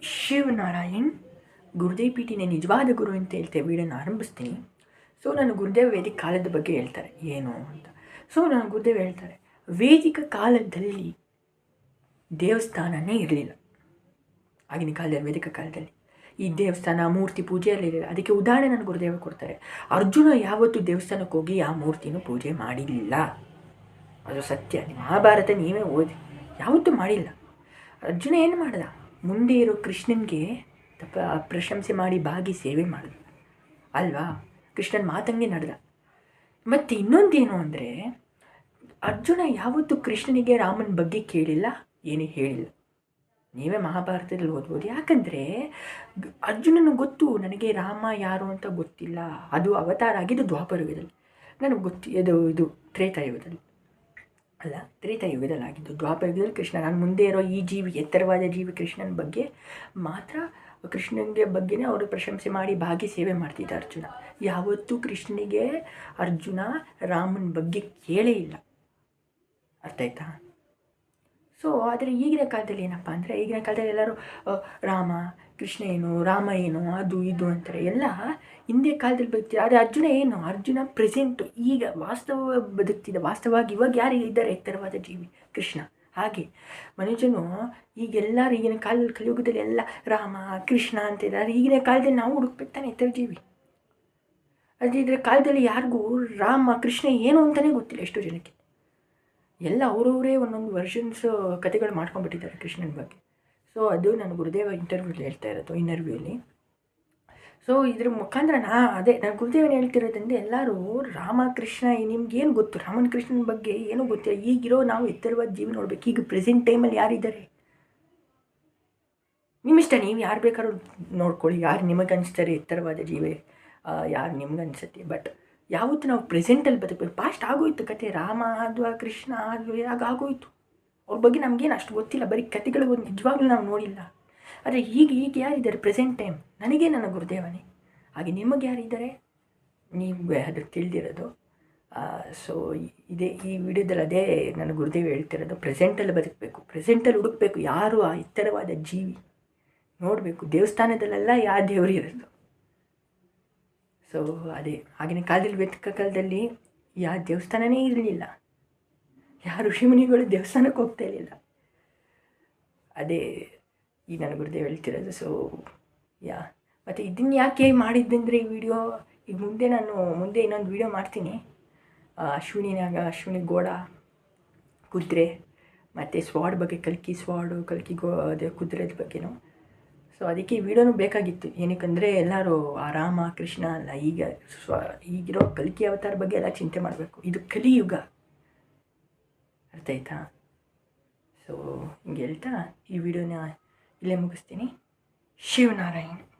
Shivnarine, Gurudev ಪೀಠಿನೇ ನಿಜವಾದ ಗುರು ಅಂತ ಹೇಳ್ತೇವೆ ವೀಡಿಯೋನ ಆರಂಭಿಸ್ತೀನಿ. ಸೊ ನಾನು ಗುರುದೇವ್ ವೇದಿಕ ಕಾಲದ ಬಗ್ಗೆ ಹೇಳ್ತಾರೆ. ಏನು ಅಂತ. ಸೊ ನಾನು ಗುರುದೇವ್ ಹೇಳ್ತಾರೆ, ವೇದಿಕ ಕಾಲದಲ್ಲಿ ದೇವಸ್ಥಾನನೇ ಇರಲಿಲ್ಲ. ಆಗಿನ ಕಾಲದಲ್ಲಿ, ವೇದಿಕ ಕಾಲದಲ್ಲಿ. ಈ ದೇವಸ್ಥಾನ, ಮೂರ್ತಿ, ಪೂಜೆ ಇರಲಿಲ್ಲ. ಅದಕ್ಕೆ ಉದಾಹರಣೆ ನಾನು ಗುರುದೇವ ಕೊಡ್ತಾರೆ. ಅರ್ಜುನ ಯಾವತ್ತೂ ದೇವಸ್ಥಾನಕ್ಕೆ ಹೋಗಿ ಆ ಮೂರ್ತಿನೂ ಪೂಜೆ ಮಾಡಿಲ್ಲ. ಅದು ಸತ್ಯ. ಮಹಾಭಾರತ ನೀವೇ ಓದಿ. ಯಾವತ್ತೂ ಮಾಡಿಲ್ಲ. ಅರ್ಜುನ ಏನು ಮಾಡ್ದ? ಮುಂದೆ ಇರೋ ಕೃಷ್ಣನಿಗೆ ತಪ್ಪ ಪ್ರಶಂಸೆ ಮಾಡಿ ಬಾಗಿ ಸೇವೆ ಮಾಡಿದ. ಅಲ್ವಾ? ಕೃಷ್ಣನ ಮಾತಂಗೆ ನಡೆದ. ಮತ್ತು ಇನ್ನೊಂದೇನು ಅಂದರೆ, ಅರ್ಜುನ ಯಾವತ್ತೂ ಕೃಷ್ಣನಿಗೆ ರಾಮನ ಬಗ್ಗೆ ಕೇಳಿಲ್ಲ, ಏನೂ ಹೇಳಿಲ್ಲ. ನೀವೇ ಮಹಾಭಾರತದಲ್ಲಿ ಓದ್ಬೋದು. ಯಾಕಂದರೆ, ಅರ್ಜುನನು ಗೊತ್ತು, ನನಗೆ ರಾಮ ಯಾರು ಅಂತ ಗೊತ್ತಿಲ್ಲ. ಅದು ಅವತಾರ ಆಗಿದ್ದು ದ್ವಾಪರಯುಗದಲ್ಲಿ. ನನಗೆ ಗೊತ್ತಿ ಇದು ಇದು ತ್ರೇತಾಯುಗದಲ್ಲಿ. ಅಲ್ಲ ತ್ರೇತಾಯುಗದಲ್ಲಿ ಆಗಿದ್ದು ದ್ವಾಪರಯುಗದಲ್ಲಿ ಕೃಷ್ಣ ನಾನು ಮುಂದೆ ಇರೋ ಈ ಜೀವಿ, ಎತ್ತರವಾದ ಜೀವಿ ಕೃಷ್ಣನ ಬಗ್ಗೆ ಮಾತ್ರ ಕೃಷ್ಣನಿಗೆ ಬಗ್ಗೆನೇ ಅವರು ಪ್ರಶಂಸೆ ಮಾಡಿ ಭಾಗಿ ಸೇವೆ ಮಾಡ್ತಿದ್ದ ಅರ್ಜುನ. ಯಾವತ್ತೂ ಕೃಷ್ಣನಿಗೆ ಅರ್ಜುನ, ರಾಮನ ಬಗ್ಗೆ ಕೇಳೇ ಇಲ್ಲ. ಅರ್ಥ ಆಯ್ತಾ? ಸೊ ಆದರೆ ಈಗಿನ ಕಾಲದಲ್ಲಿ ಏನಪ್ಪ ಅಂದರೆ, ಈಗಿನ ಕಾಲದಲ್ಲಿ ಎಲ್ಲರೂ ರಾಮ, ಕೃಷ್ಣ ಏನು, ರಾಮ ಏನು, ಅದು ಇದು ಅಂತಾರೆ. ಎಲ್ಲ ಹಿಂದೆ ಕಾಲದಲ್ಲಿ ಬದುಕ್ತಿದ್ದಾರೆ ಆದರೆ ಅರ್ಜುನ ಏನು? ಅರ್ಜುನ ಪ್ರೆಸೆಂಟು ಈಗ ವಾಸ್ತವ ಬದುಕ್ತಿದೆ. ವಾಸ್ತವವಾಗಿ ಇವಾಗ ಯಾರು ಇದ್ದಾರೆ? ಎತ್ತರವಾದ ಜೀವಿ, ಕೃಷ್ಣ. ಹಾಗೆ ಮನುಷ್ಯನು ಈಗೆಲ್ಲರೂ ಈಗಿನ ಕಾಲದಲ್ಲಿ ಕಲಿಯುಗದಲ್ಲಿ ಎಲ್ಲ ರಾಮ, ಕೃಷ್ಣ ಅಂತಿದ್ದಾರೆ ಈಗಿನ ಕಾಲದಲ್ಲಿ ನಾವು ಹುಡುಕ್ಬೇಕು ತಾನೆ ಎತ್ತರ ಜೀವಿ. ಅದೇ ಇದರ ಕಾಲದಲ್ಲಿ ಯಾರಿಗೂ ರಾಮ, ಕೃಷ್ಣ ಏನು ಅಂತಲೇ ಗೊತ್ತಿಲ್ಲ ಎಷ್ಟೋ ಜನಕ್ಕೆ. ಎಲ್ಲ ಅವರವರೇ ಒಂದೊಂದು ವರ್ಷನ್ಸ್ ಕತೆಗಳು ಮಾಡ್ಕೊಂಡ್ಬಿಟ್ಟಿದ್ದಾರೆ ಕೃಷ್ಣನ ಬಗ್ಗೆ. ಸೊ ಅದು ನಾನು ಗುರುದೇವ ಇಂಟರ್ವ್ಯೂಲಿ ಹೇಳ್ತಾ ಇರೋದು ಇಂಟರ್ವ್ಯೂಲಿ ಸೊ ಇದ್ರ ಮುಖಾಂತರ ನಾ ಅದೇ, ನಾನು ಗುರುದೇವನ ಹೇಳ್ತಿರೋದ್ರಿಂದ ಎಲ್ಲರೂ ರಾಮ, ಕೃಷ್ಣ ನಿಮ್ಗೇನು ಗೊತ್ತು? ರಾಮನ್, ಕೃಷ್ಣನ ಬಗ್ಗೆ ಏನೂ ಗೊತ್ತಿಲ್ಲ. ಈಗಿರೋ ನಾವು ಎತ್ತರವಾದ ಜೀವನ ನೋಡ್ಬೇಕು. ಈಗ ಪ್ರೆಸೆಂಟ್ ಟೈಮಲ್ಲಿ ಯಾರಿದ್ದಾರೆ? ನಿಮ್ಮಿಷ್ಟ, ನೀವು ಯಾರು ಬೇಕಾದ್ರೂ ನೋಡ್ಕೊಳ್ಳಿ. ಯಾರು ನಿಮಗೆ ಅನಿಸ್ತಾರೆ ಎತ್ತರವಾದ ಜೀವೆ ಯಾರು ನಿಮ್ಗೆ ಅನಿಸುತ್ತೆ ಬಟ್ ಯಾವತ್ತು ನಾವು ಪ್ರೆಸೆಂಟಲ್ಲಿ ಬದುಕಬೇಕು? ಪಾಸ್ಟ್ ಆಗೋಯ್ತು ಕತೆ. ರಾಮ ಆದ್ವಾ, ಕೃಷ್ಣ ಆದ್ವಾ ಆಗ ಆಗೋಯ್ತು. ಅವ್ರ ಬಗ್ಗೆ ನಮಗೇನು ಅಷ್ಟು ಗೊತ್ತಿಲ್ಲ. ಬರೀ ಕತೆಗಳು ಒಂದು ನಿಜವಾಗ್ಲೂ ನಾವು ನೋಡಿಲ್ಲ. ಆದರೆ ಈಗ ಈಗ ಯಾರಿದ್ದಾರೆ ಪ್ರೆಸೆಂಟ್ ಟೈಮ್ ನನಗೆ ನನ್ನ ಗುರುದೇವನೇ. ಹಾಗೆ ನಿಮಗೆ ಯಾರಿದ್ದಾರೆ? ನೀವು ಅದು ತಿಳಿದಿರೋದು. ಸೊ ಇದೇ ಈ ವಿಡಿಯೋದಲ್ಲಿ ಅದೇ ನನ್ನ ಗುರುದೇವ ಹೇಳ್ತಿರೋದು. ಪ್ರೆಸೆಂಟಲ್ಲಿ ಬದುಕಬೇಕು. ಪ್ರೆಸೆಂಟಲ್ಲಿ ಹುಡುಕಬೇಕು. ಯಾರು ಆ ಎತ್ತರವಾದ ಜೀವಿ? ನೋಡಬೇಕು. ದೇವಸ್ಥಾನದಲ್ಲೆಲ್ಲ ಯಾವ ದೇವರು ಇರೋದು? ಸೊ ಅದೇ, ಆಗಿನ ಕಾಲದಲ್ಲಿ ಬೆತ್ತಕ ಕಾಲದಲ್ಲಿ ಯಾವ ದೇವಸ್ಥಾನನೇ ಇರಲಿಲ್ಲ. ಯಾವ ಋಷಿಮುನಿಗಳು ದೇವಸ್ಥಾನಕ್ಕೆ ಹೋಗ್ತಾ ಇರಲಿಲ್ಲ. ಅದೇ, ಈ ನನ್ನ ಗುರುದೇವ್ ಹೇಳ್ತಿರೋದು ಸೊ ಯಾ, ಮತ್ತು ಇದನ್ನು ಯಾಕೆ ಮಾಡಿದ್ದಂದರೆ ಈ ವಿಡಿಯೋ ಈಗ ಮುಂದೆ ನಾನು, ಮುಂದೆ ಇನ್ನೊಂದು ವಿಡಿಯೋ ಮಾಡ್ತೀನಿ. ಅಶ್ವಿನಿನಾಗ, ಅಶ್ವಿನಿ ಗೋಡ, ಕುದುರೆ, ಮತ್ತು ಸ್ವಾಡ್ ಬಗ್ಗೆ ಕಲ್ಕಿ ಸ್ವಾಡು ಕಲ್ಕಿ ಗೋ, ಅದೇ ಕುದುರೆದ ಬಗ್ಗೆನೂ. ಸೊ ಅದಕ್ಕೆ ಈ ವಿಡಿಯೋನು ಬೇಕಾಗಿತ್ತು. ಏನಕ್ಕಂದರೆ ಎಲ್ಲರೂ ಆ ರಾಮ ಕೃಷ್ಣ ಅಲ್ಲ ಈಗ ಸ್ವ, ಈಗಿರೋ ಕಲಿಕೆ ಅವತಾರ ಬಗ್ಗೆ ಎಲ್ಲ ಚಿಂತೆ ಮಾಡಬೇಕು. ಇದು ಕಲಿಯುಗ. ಅರ್ಥ ಆಯ್ತಾ? ಸೊ ಹಿಂಗೆ ಹೇಳ್ತಾ ಈ ವಿಡಿಯೋನ ಇಲ್ಲೇ ಮುಗಿಸ್ತೀನಿ. ಶಿವನಾರಾಯಣ್.